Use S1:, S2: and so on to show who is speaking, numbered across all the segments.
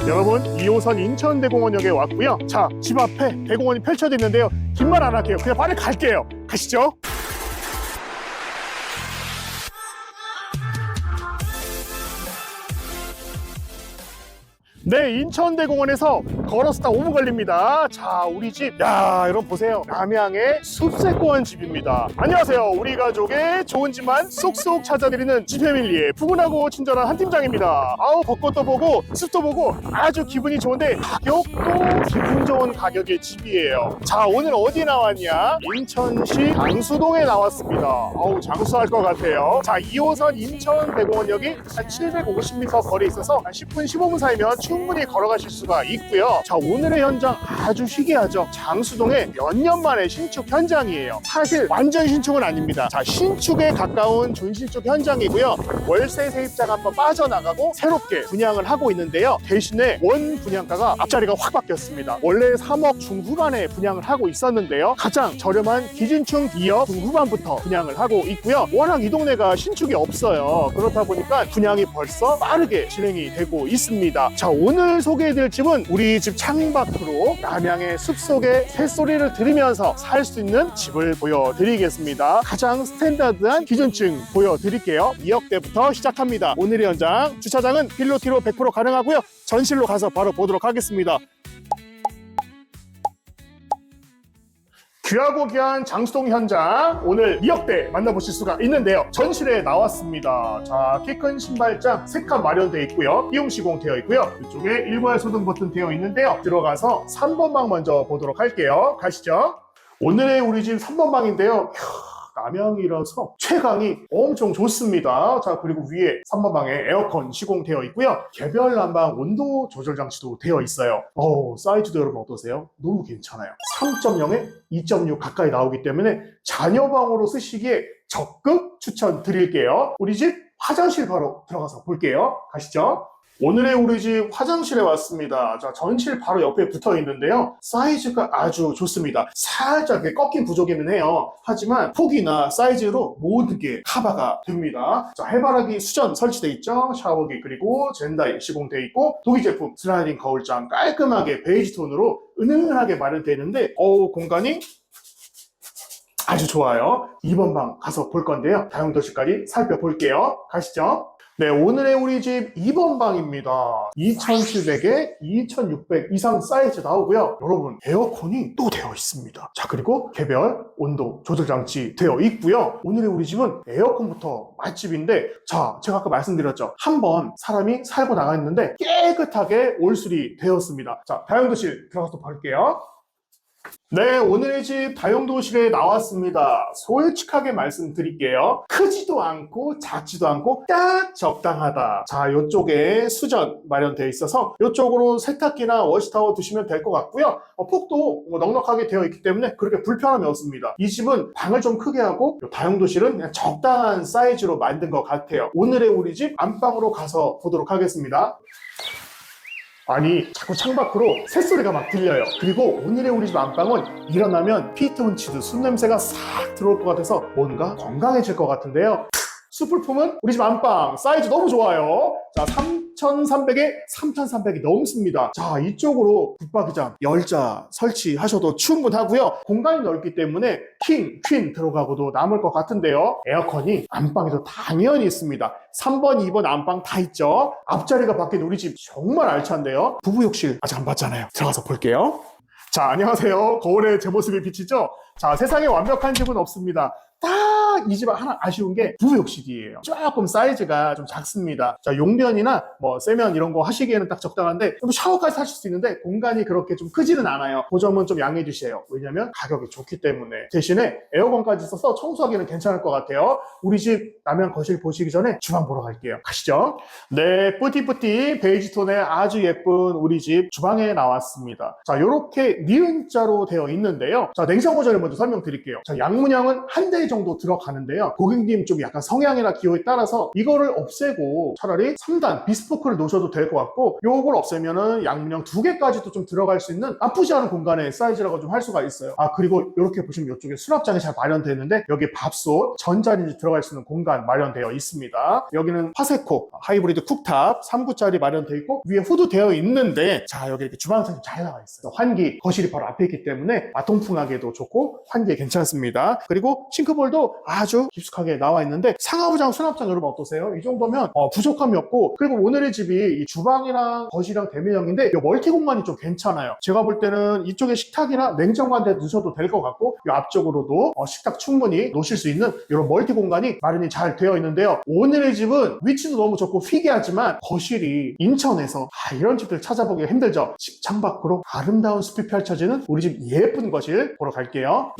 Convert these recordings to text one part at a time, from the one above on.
S1: 여러분 2호선 인천대공원역에 왔고요. 자, 집 앞에 대공원이 펼쳐져 있는데요. 긴 말 안 할게요. 그냥 빨리 갈게요. 가시죠. 네, 인천대공원에서 걸어서 딱 5분 걸립니다. 자, 우리 집. 야, 여러분 보세요. 남양의 숲세권 집입니다. 안녕하세요. 우리 가족의 좋은 집만 쏙쏙 찾아드리는 집패밀리의 푸근하고 친절한 한 팀장입니다. 아우, 벚꽃도 보고, 숲도 보고, 아주 기분이 좋은데, 가격도 기분 좋은 가격의 집이에요. 자, 오늘 어디 나왔냐? 인천시 장수동에 나왔습니다. 아우, 장수할 것 같아요. 자, 2호선 인천대공원역이 한 750m 거리에 있어서 한 10분, 15분 사이면 충분히 걸어가실 수가 있고요. 자, 오늘의 현장 아주 희귀하죠. 장수동에 몇년 만에 신축 현장이에요. 사실 완전 신축은 아닙니다. 자, 신축에 가까운 준신축 현장이고요. 월세 세입자가 한번 빠져나가고 새롭게 분양을 하고 있는데요. 대신에 원 분양가가 앞자리가 확 바뀌었습니다. 원래 3억 중후반에 분양을 하고 있었는데요. 가장 저렴한 기준층 2억 중후반부터 분양을 하고 있고요. 워낙 이 동네가 신축이 없어요. 그렇다 보니까 분양이 벌써 빠르게 진행이 되고 있습니다. 자, 오늘 소개해드릴 집은 우리 집 창밖으로 남양의 숲속의 새소리를 들으면서 살 수 있는 집을 보여드리겠습니다. 가장 스탠다드한 기준층 보여드릴게요. 2억대부터 시작합니다. 오늘의 현장 주차장은 필로티로 100% 가능하고요. 전실로 가서 바로 보도록 하겠습니다. 귀하고 귀한 장수동 현장 오늘 2억대 만나보실 수가 있는데요. 전실에 나왔습니다. 자 키 큰 신발장 세 칸 마련되어 있고요. 이용 시공 되어 있고요. 이쪽에 일괄 소등 버튼 되어 있는데요. 들어가서 3번 방 먼저 보도록 할게요. 가시죠. 오늘의 우리 집 3번 방인데요 남양이라서 채광이 엄청 좋습니다. 자, 그리고 위에 3번 방에 에어컨 시공되어 있고요. 개별 난방 온도 조절 장치도 되어 있어요. 어우, 사이즈도 여러분 어떠세요? 너무 괜찮아요. 3.0에 2.6 가까이 나오기 때문에 자녀 방으로 쓰시기에 적극 추천드릴게요. 우리 집 화장실 바로 들어가서 볼게요. 가시죠. 오늘의 우리 집 화장실에 왔습니다. 자, 전실 바로 옆에 붙어 있는데요. 사이즈가 아주 좋습니다. 살짝 꺾인 구조기는 해요. 하지만 폭이나 사이즈로 모든 게 커버가 됩니다. 자, 해바라기 수전 설치돼 있죠. 샤워기 그리고 젠다이 시공돼 있고 독일 제품 슬라이딩 거울장 깔끔하게 베이지 톤으로 은은하게 마련되어 있는데 어우 공간이 아주 좋아요. 2번 방 가서 볼 건데요. 다용도실까지 살펴볼게요. 가시죠. 네, 오늘의 우리 집 2번 방입니다. 2700에 2600 이상 사이즈 나오고요. 여러분, 에어컨이 또 되어 있습니다. 자, 그리고 개별 온도 조절 장치 되어 있고요. 오늘의 우리 집은 에어컨부터 맛집인데, 자, 제가 아까 말씀드렸죠. 한번 사람이 살고 나가 있는데 깨끗하게 올수리 되었습니다. 자, 다용도실 들어가서 볼게요. 네, 오늘의 집 다용도실에 나왔습니다. 솔직하게 말씀드릴게요. 크지도 않고 작지도 않고 딱 적당하다. 자, 이쪽에 수전 마련되어 있어서 이쪽으로 세탁기나 워시타워 두시면 될 것 같고요. 어, 폭도 뭐 넉넉하게 되어 있기 때문에 그렇게 불편함이 없습니다. 이 집은 방을 좀 크게 하고 이 다용도실은 그냥 적당한 사이즈로 만든 것 같아요. 오늘의 우리 집 안방으로 가서 보도록 하겠습니다. 아니 자꾸 창밖으로 새소리가 막 들려요. 그리고 오늘의 우리 집 안방은 일어나면 피트 hun치드 술 냄새가 싹 들어올 것 같아서 뭔가 건강해질 것 같은데요. 수풀품은 우리 집 안방 사이즈 너무 좋아요. 자 3300에 3300이 넘습니다. 자 이쪽으로 붙박이장 열자 설치하셔도 충분하고요. 공간이 넓기 때문에 킹, 퀸 들어가고도 남을 것 같은데요. 에어컨이 안방에도 당연히 있습니다. 3번, 2번 안방 다 있죠. 앞자리가 바뀐 우리 집 정말 알찬데요. 부부 욕실 아직 안 봤잖아요. 들어가서 볼게요. 자 안녕하세요. 거울에 제 모습이 비치죠? 자 세상에 완벽한 집은 없습니다 딱 이집 하나 아쉬운 게 부부 욕실이에요. 조금 사이즈가 좀 작습니다. 자, 용변이나 뭐 세면 이런 거 하시기에는 딱 적당한데 좀 샤워까지 하실 수 있는데 공간이 그렇게 좀 크지는 않아요. 그 점은 좀 양해해 주세요. 왜냐면 가격이 좋기 때문에. 대신에 에어컨까지 있어서 청소하기는 괜찮을 것 같아요. 우리 집 남양 거실 보시기 전에 주방 보러 갈게요. 가시죠. 네, 뿌띠뿌띠 베이지 톤의 아주 예쁜 우리 집 주방에 나왔습니다. 자, 요렇게 니은자로 되어 있는데요. 자, 냉장고 자를 먼저 설명드릴게요. 자, 양문형은 한 대 정도 들어가 가는데요. 고객님 좀 약간 성향이나 기호에 따라서 이거를 없애고 차라리 3단 비스포크를 놓으셔도 될 것 같고 요걸 없애면은 양문형 두 개까지도 좀 들어갈 수 있는 나쁘지 않은 공간의 사이즈라고 좀 할 수가 있어요. 아 그리고 이렇게 보시면 이쪽에 수납장이 잘 마련되어 있는데 여기 밥솥, 전자레인지 들어갈 수 있는 공간 마련되어 있습니다. 여기는 파세코 하이브리드 쿡탑 3구짜리 마련되어 있고 위에 후드 되어 있는데 자 여기 이렇게 주방장이 잘 나와 있어요. 환기 거실이 바로 앞에 있기 때문에 마통풍하기도 좋고 환기에 괜찮습니다. 그리고 싱크볼 도 아주 깊숙하게 나와 있는데 상하부장 수납장 여러분 어떠세요? 이 정도면 어, 부족함이 없고 그리고 오늘의 집이 이 주방이랑 거실이랑 대면형인데 이 멀티 공간이 좀 괜찮아요. 제가 볼 때는 이쪽에 식탁이나 냉장고한테 넣으셔도 될 것 같고 이 앞쪽으로도 어, 식탁 충분히 놓으실 수 있는 이런 멀티 공간이 마련이 잘 되어 있는데요. 오늘의 집은 위치도 너무 좋고 희귀하지만 거실이 인천에서 아, 이런 집들 찾아보기가 힘들죠. 집 창밖으로 아름다운 숲이 펼쳐지는 우리 집 예쁜 거실 보러 갈게요.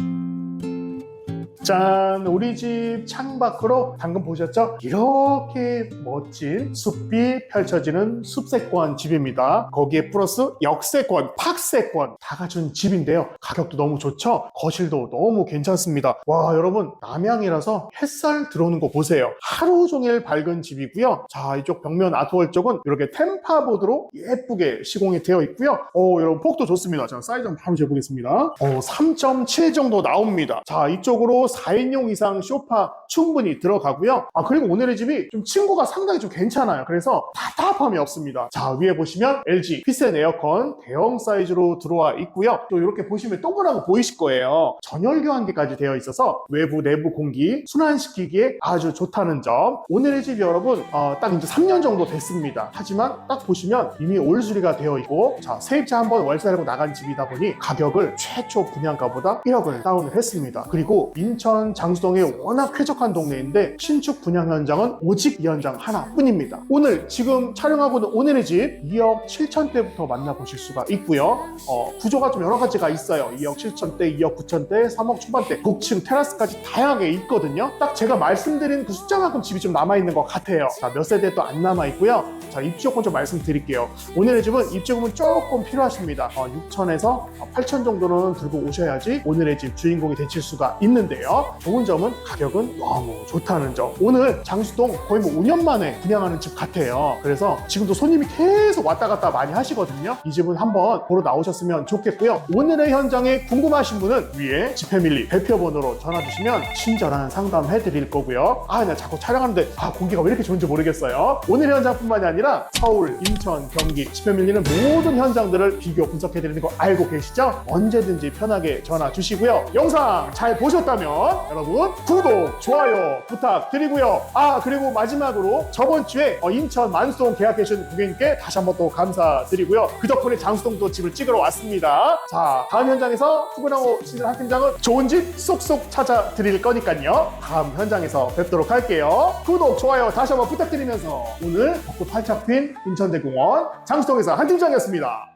S1: 짠! 우리 집 창밖으로 방금 보셨죠? 이렇게 멋진 숲이 펼쳐지는 숲세권 집입니다. 거기에 플러스 역세권, 팍세권 다 갖춘 집인데요. 가격도 너무 좋죠? 거실도 너무 괜찮습니다. 와, 여러분, 남향이라서 햇살 들어오는 거 보세요. 하루 종일 밝은 집이고요. 자, 이쪽 벽면 아트월 쪽은 이렇게 템파보드로 예쁘게 시공이 되어 있고요. 오, 여러분, 폭도 좋습니다. 자, 사이즈 한번 바로 재보겠습니다. 오, 3.7 정도 나옵니다. 자, 이쪽으로 4인용 이상 쇼파 충분히 들어가고요. 아, 그리고 오늘의 집이 좀 층고가 상당히 좀 괜찮아요. 그래서 답답함이 없습니다. 자, 위에 보시면 LG 피센 에어컨 대형 사이즈로 들어와 있고요. 또 이렇게 보시면 동그란 거 보이실 거예요. 전열 교환기까지 되어 있어서 외부 내부 공기 순환시키기에 아주 좋다는 점. 오늘의 집 여러분 어, 딱 이제 3년 정도 됐습니다. 하지만 딱 보시면 이미 올 수리가 되어 있고 자 세입자 한 번 월세 내고 나간 집이다 보니 가격을 최초 분양가보다 1억을 다운을 했습니다. 그리고 인천 장수동에 워낙 쾌적한 동네인데 신축 분양 현장은 오직 이 현장 하나뿐입니다. 오늘 지금 촬영하고 있는 오늘의 집 2억 7천대부터 만나보실 수가 있고요. 어, 구조가 좀 여러 가지가 있어요. 2억 7천대, 2억 9천대, 3억 초반대, 복층, 테라스까지 다양하게 있거든요. 딱 제가 말씀드린 그 숫자만큼 집이 좀 남아있는 것 같아요. 자, 몇 세대 또 안 남아있고요. 자, 입주 요건 좀 말씀드릴게요. 오늘의 집은 입주 금은 조금 필요하십니다. 어, 6천에서 8천 정도는 들고 오셔야지 오늘의 집 주인공이 되실 수가 있는데요. 좋은 점은 가격은 너무 좋다는 점. 오늘 장수동 거의 뭐 5년 만에 분양하는 집 같아요. 그래서 지금도 손님이 계속 왔다 갔다 많이 하시거든요. 이 집은 한번 보러 나오셨으면 좋겠고요. 오늘의 현장에 궁금하신 분은 위에 집패밀리 대표번호로 전화 주시면 친절한 상담 해드릴 거고요. 아, 나 자꾸 촬영하는데 아, 공기가 왜 이렇게 좋은지 모르겠어요. 오늘 현장뿐만이 아니라 서울, 인천, 경기, 집패밀리는 모든 현장들을 비교 분석해드리는 거 알고 계시죠? 언제든지 편하게 전화 주시고요. 영상 잘 보셨다면 여러분 구독, 좋아요 부탁드리고요. 아, 그리고 마지막으로 저번 주에 어, 인천 만수동 계약해 주신 고객님께 다시 한번 또 감사드리고요. 그 덕분에 장수동도 집을 찍으러 왔습니다. 자, 다음 현장에서 후근하고 시즌 한 팀장은 좋은 집 쏙쏙 찾아드릴 거니까요. 다음 현장에서 뵙도록 할게요. 구독, 좋아요 다시 한번 부탁드리면서 오늘 벚꽃 활짝 핀 인천대공원 장수동에서 한 팀장이었습니다.